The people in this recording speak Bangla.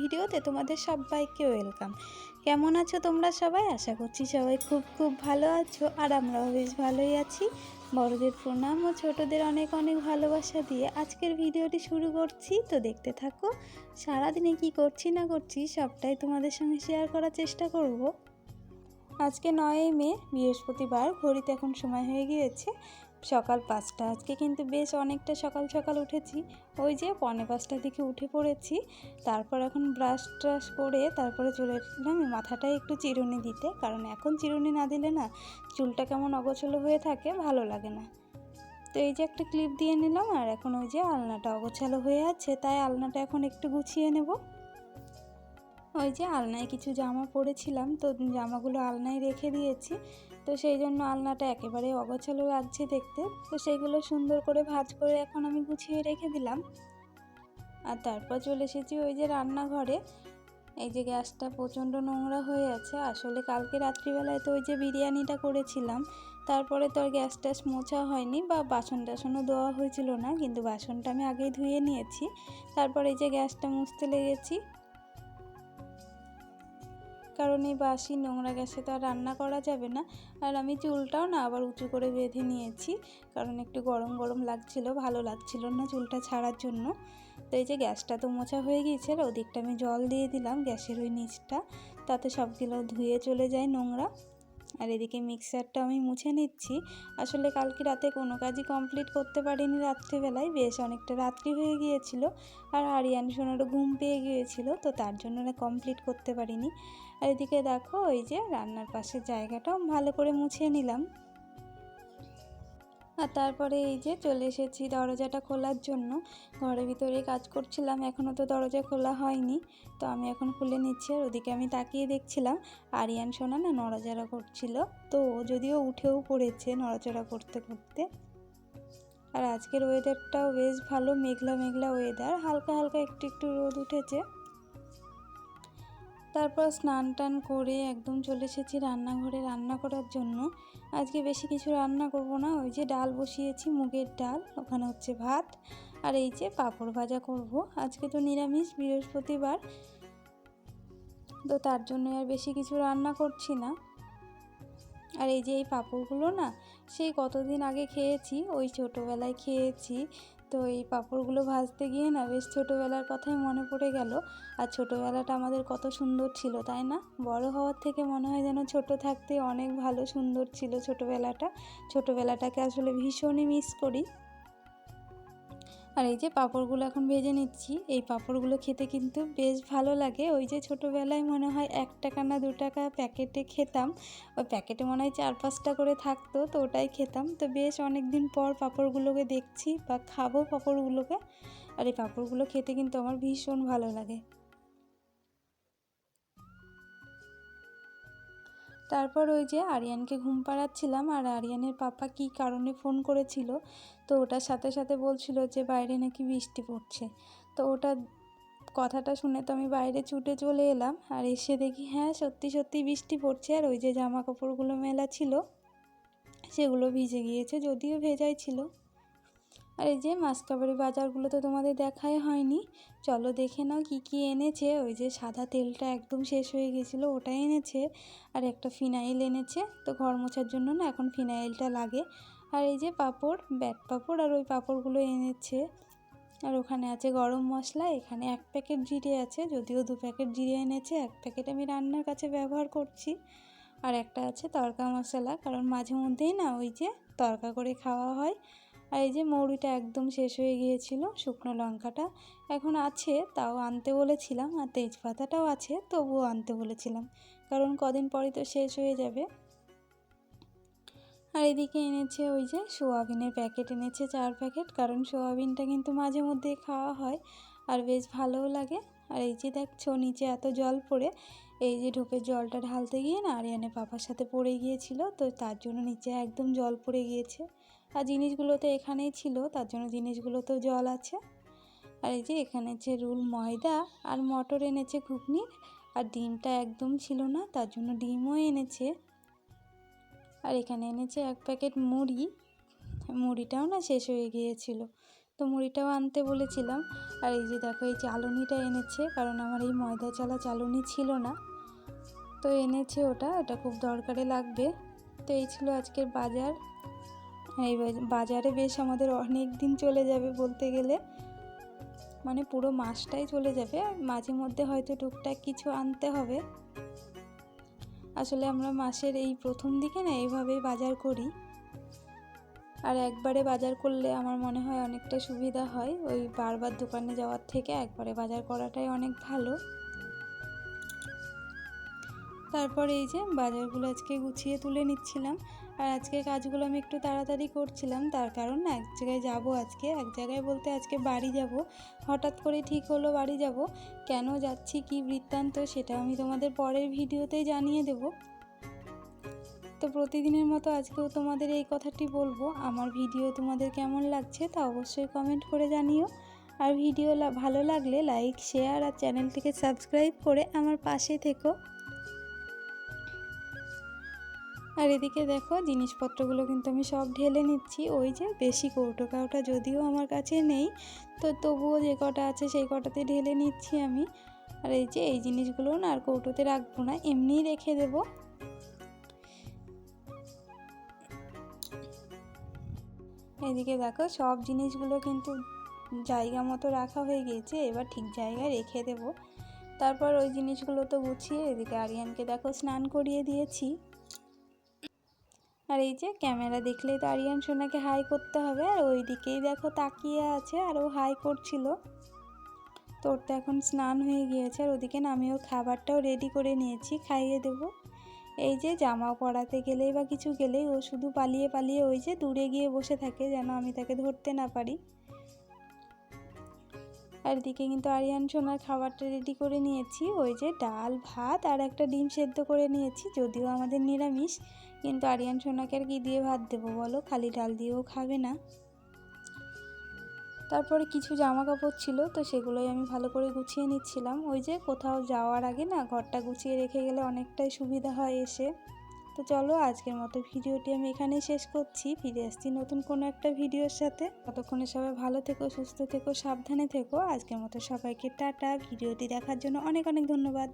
ভিডিওতে তোমাদের সবাইকে ওয়েলকাম। কেমন আছো তোমরা সবাই? আশা করছি সবাই খুব খুব ভালো আছো, আর আমরাও বেশ ভালোই আছি। বড়দের প্রণাম ও ছোটদের অনেক অনেক ভালোবাসা দিয়ে আজকের ভিডিওটি শুরু করছি। তো দেখতে থাকো, সারাদিনে কি করছি না করছি সবটাই তোমাদের সঙ্গে শেয়ার করার চেষ্টা করব। আজকে নয়ই মে, বৃহস্পতিবার, ঘড়িতে এখন সময় হয়ে গিয়েছে। সকাল পাঁচটা। আজকে কিন্তু বেশ অনেকটা সকাল সকাল উঠেছি। ওই যে পনে পাঁচটার দিকে উঠে পড়েছি। তারপর এখন ব্রাশ ট্রাশ করে তারপরে চলে এলাম। মাথাটায় একটু চিরুনি দিতে। কারণ এখন চিরুনি না দিলে না চুলটা কেমন অগোছলো হয়ে থাকে, ভালো লাগে না। তো এই যে একটা ক্লিপ দিয়ে নিলাম আর এখন ওই যে আলনাটা অগোছালো হয়ে আছে। তাই আলনাটা এখন একটু গুছিয়ে নেব। ওই যে আলনায় কিছু জামা পরেছিলাম তো জামাগুলো আলনায় রেখে দিয়েছি। তো সেই জন্য আলনাটা একেবারে অগোছালো লাগছে দেখতে। তো সেইগুলো সুন্দর করে ভাজ করে এখন আমি গুছিয়ে রেখে দিলাম। আর তারপর চলে এসেছি ওই যে রান্নাঘরে। এই যে গ্যাসটা প্রচণ্ড নোংরা হয়ে আছে। আসলে কালকে রাত্রিবেলায় তো ওই যে বিরিয়ানিটা করেছিলাম। তারপরে তো আর গ্যাস ট্যাস মোছা হয়নি বা বাসন টাসনও দেওয়া হয়েছিল না। কিন্তু বাসনটা আমি আগেই ধুয়ে নিয়েছি। তারপরে এই যে গ্যাসটা মুছতে লেগেছি। কারণ বাসি নোংরা গ্যাসে তো আর রান্না করা যাবে না। আর আমি চুলটাও না আবার উঁচু করে বেঁধে নিয়েছি, কারণ একটু গরম গরম লাগছিল, ভালো লাগছিল না চুলটা ছাড়ার জন্য। তো এই যে গ্যাসটা তো মোছা হয়ে গিয়েছে, আর ওদিকটা আমি জল দিয়ে দিলাম গ্যাসের ওই নিচটা, তাতে সবগুলো ধুয়ে চলে যায় নোংরা। আর এদিকে মিক্সারটা আমি মুছে নিচ্ছি। আসলে কালকে রাতে কোনো কাজই কমপ্লিট করতে পারিনি রাত্রিবেলায়। বেশ অনেকটা রাত্রি হয়ে গিয়েছিল আর আরিয়ান সোনারও ঘুম পেয়ে গিয়েছিল, তো তার জন্য কমপ্লিট করতে পারিনি। আর এদিকে দেখো, ওই যে রান্নার পাশের জায়গাটাও ভালো করে মুছে নিলাম। আর তারপরে এই যে চলে এসেছি দরজাটা খোলার জন্য। ঘরের ভিতরে কাজ করছিলাম এখনও তো দরজা খোলা হয়নি। তো আমি এখন খুলে নিচ্ছি আর ওদিকে আমি তাকিয়ে দেখছিলাম, আরিয়ান, সোনা না নড়াচড়া করছিল। তো যদিও উঠেও পড়েছে নড়াচড়া করতে করতে। আর আজকের ওয়েদারটাও বেশ ভালো, মেঘলা মেঘলা ওয়েদার হালকা হালকা একটু একটু রোদ উঠেছে। তারপর স্নান টান করে একদম চলে এসেছি রান্নাঘরে রান্না করার জন্য। আজকে বেশি কিছু রান্না করব না, ওই যে ডাল বসিয়েছি, মুগের ডাল, ওখানে হচ্ছে ভাত, আর এই যে পাঁপড় ভাজা করব। আজকে তো নিরামিষ, বৃহস্পতিবার, তো তার জন্য আর বেশি কিছু রান্না করছি না। আর এই যে এই পাঁপড়গুলো না, সেই কতদিন আগে খেয়েছি, ওই ছোটোবেলায় খেয়েছি তো এই পাঁপড়গুলো ভাজতে গিয়ে না বেশ ছোটোবেলার কথাই মনে পড়ে গেল। আর ছোটোবেলাটা আমাদের কত সুন্দর ছিল, তাই না? বড় হওয়ার থেকে মনে হয় যেন ছোট থাকতে অনেক ভালো সুন্দর ছিল ছোটোবেলাটা। ছোটোবেলাটাকে আসলে ভীষণই মিস করি। আর এই যে পাঁপড়গুলো এখন ভেজে নিচ্ছি, এই পাঁপড়গুলো খেতে কিন্তু বেশ ভালো লাগে। ওই যে ছোটোবেলায় মনে হয় এক টাকা না দু টাকা প্যাকেটে খেতাম। ওই প্যাকেটে মনে হয় চার পাঁচটা করে থাকতো, তো ওটাই খেতাম। তো বেশ অনেক দিন পর পাঁপড়গুলোকে দেখছি বা খাব পাঁপড়গুলোকে। আর এই পাঁপড়গুলো খেতে কিন্তু আমার ভীষণ ভালো লাগে। তারপর ওই যে আরিয়ানকে ঘুম পাড়াচ্ছিলাম আর আরিয়ানের পাপা কি কারণে ফোন করেছিল, তো ওটার সাথে সাথে বলছিল যে বাইরে নাকি বৃষ্টি পড়ছে। তো ওটা কথাটা শুনে তো আমি বাইরে ছুটে চলে এলাম আর এসে দেখি হ্যাঁ সত্যি সত্যি বৃষ্টি পড়ছে আর ওই যে জামা কাপড়গুলো মেলা ছিল, সেগুলো ভিজে গিয়েছে, যদিও ভেজাই ছিল। আর এই যে মাসকাবারি বাজারগুলো তো তোমাদের দেখাই হয়নি। চলো দেখে নাও কী কী এনেছে। ওই যে সাদা তেলটা একদম শেষ হয়ে গেছিল ওটা এনেছে। আর একটা ফিনাইল এনেছে। তো ঘর মোছার জন্য না এখন ফিনাইলটা লাগে। আর এই যে পাঁপড়, ব্যাট পাঁপড় আর ওই পাঁপড়গুলো এনেছে। আর ওখানে আছে গরম মশলা, এখানে এক প্যাকেট জিরে আছে, যদিও দু প্যাকেট জিরে এনেছে, এক প্যাকেট আমি রান্নার কাছে ব্যবহার করছি। আর একটা আছে তরকা মশলা, কারণ মাঝে মধ্যেই না ওই যে তরকা করে খাওয়া হয়। আর এই যে মৌরিটা একদম শেষ হয়ে গিয়েছিল শুকনো লঙ্কাটা, এখন আছে, তাও আনতে বলেছিলাম আর তেজপাতাটাও আছে, তবুও আনতে বলেছিলাম, কারণ কদিন পরই তো শেষ হয়ে যাবে। আর এদিকে এনেছে ওই যে সোয়াবিনের প্যাকেট, এনেছে চার প্যাকেট, কারণ সোয়াবিনটা কিন্তু মাঝে মধ্যে খাওয়া হয় আর বেশ ভালোও লাগে। আর এই যে দেখছ, নিচে এত জল পড়ে, এই যে ঢোপের জলটা ঢালতে গিয়ে না আরিয়ানে পাপার সাথে পড়ে গিয়েছিল, তো তার জন্য নিচে একদম জল পড়ে গিয়েছে। আর জিনিসগুলো তো এখানেই ছিল, তার জন্য জিনিসগুলোতেও জল আছে। আর এই যে এখানে যে রুল ময়দা আর মটর এনেছে ঘুগনির আর ডিমটা একদম ছিল না, তার জন্য ডিমও এনেছে। আর এখানে এনেছে এক প্যাকেট মুড়ি, মুড়িটাও না শেষ হয়ে গিয়েছিল, তো মুড়িটাও আনতে বলেছিলাম। আর এই যে দেখো, এই চালনিটা এনেছে, কারণ আমার এই ময়দা চালা চালনি ছিল না। তো এনেছে ওটা এটা খুব দরকারে লাগবে। তো এই ছিল আজকের বাজার। এই বাজ- বাজারে বেশ আমাদের অনেক দিন চলে যাবে বলতে গেলে। মানে পুরো মাসটাই চলে যাবে, আর মাঝে মধ্যে হয়তো টুকটাক কিছু আনতে হবে। আসলে আমরা মাসের এই প্রথম দিকে না এইভাবেই বাজার করি। আর একবারে বাজার করলে আমার মনে হয় অনেকটা সুবিধা হয়, ওই বারবার দোকানে যাওয়ার থেকে একবারে বাজার করাটাই অনেক ভালো। তারপর এই যে বাজারগুলো আজকে গুছিয়ে তুলে নিচ্ছিলাম। আর আজকে কাজগুলো আমি একটু তাড়াতাড়ি করছিলাম, তার কারণ না এক জায়গায় যাব আজকে, এক জায়গায় বলতে আজকে বাড়ি যাব। হঠাৎ করে ঠিক হলো বাড়ি যাব, কেন যাচ্ছি, কি বৃত্তান্ত সেটা আমি তোমাদের পরের ভিডিওতেই জানিয়ে দেব। তো প্রতিদিনের মতো আজকেও তোমাদের এই কথাটি বলব, আমার ভিডিও তোমাদের কেমন লাগছে তা অবশ্যই কমেন্ট করে জানিও। আর ভিডিও ভালো লাগলে লাইক শেয়ার আর চ্যানেলটিকে সাবস্ক্রাইব করে আমার পাশে থেকো। আর এদিকে দেখো, জিনিসপত্রগুলো কিন্তু আমি সব ঢেলে নিচ্ছি। ওই যে বেশি কৌটো কাউটা যদিও আমার কাছে নেই, তো তবুও যে কটা আছে সেই কটাতে ঢেলে নিচ্ছি আমি। আর এই যে এই জিনিসগুলো না আর কৌটোতে রাখব না, এমনিই রেখে দেবো। এদিকে দেখো, সব জিনিসগুলো কিন্তু জায়গা মতো রাখা হয়ে গিয়েছে, এবার ঠিক জায়গায় রেখে দেবো। তারপর ওই জিনিসগুলো তো গুছিয়ে এদিকে আরিয়ানকে দেখো স্নান করিয়ে দিয়েছি। আর এই যে ক্যামেরা দেখলেই তো আরিয়ান সোনাকে হাই করতে হবে, আর ওই দিকেই দেখো তাকিয়ে আছে, আর ও হাই করছিল। তোর তো এখন স্নান হয়ে গিয়েছে, আর ওদিকে না আমি ওর খাবারটাও রেডি করে নিয়েছি, খাইয়ে দেবো। এই যে জামা পরাতে গেলেই বা কিছু গেলেই ও শুধু পালিয়ে পালিয়ে ওই যে দূরে গিয়ে বসে থাকে, যেন আমি তাকে ধরতে না পারি। আর এদিকে কিন্তু আরিয়ান সোনার খাবারটা রেডি করে নিয়েছি। ওই যে ডাল, ভাত আর একটা ডিম সেদ্ধ করে নিয়েছি, যদিও আমাদের নিরামিষ। কিন্তু আরিয়ান সোনাকে আর কি দিয়ে ভাত দেবো বলো? খালি ডাল দিয়েও খাবে না। তারপরে কিছু জামা কাপড় ছিল, তো সেগুলোই আমি ভালো করে গুছিয়ে নিচ্ছিলাম। ওই যে কোথাও যাওয়ার আগে না, ঘরটা গুছিয়ে রেখে গেলে অনেকটাই সুবিধা হয় এসে। তো চলো আজকের মতো ভিডিওটি আমি এখানেই শেষ করছি। ফিরে আসছি নতুন কোনো একটা ভিডিওর সাথে। ততক্ষণে সবাই ভালো থেকো, সুস্থ থেকো, সাবধানে থেকো। আজকের মতো সবাইকে টাটা। ভিডিওটি দেখার জন্য অনেক অনেক ধন্যবাদ।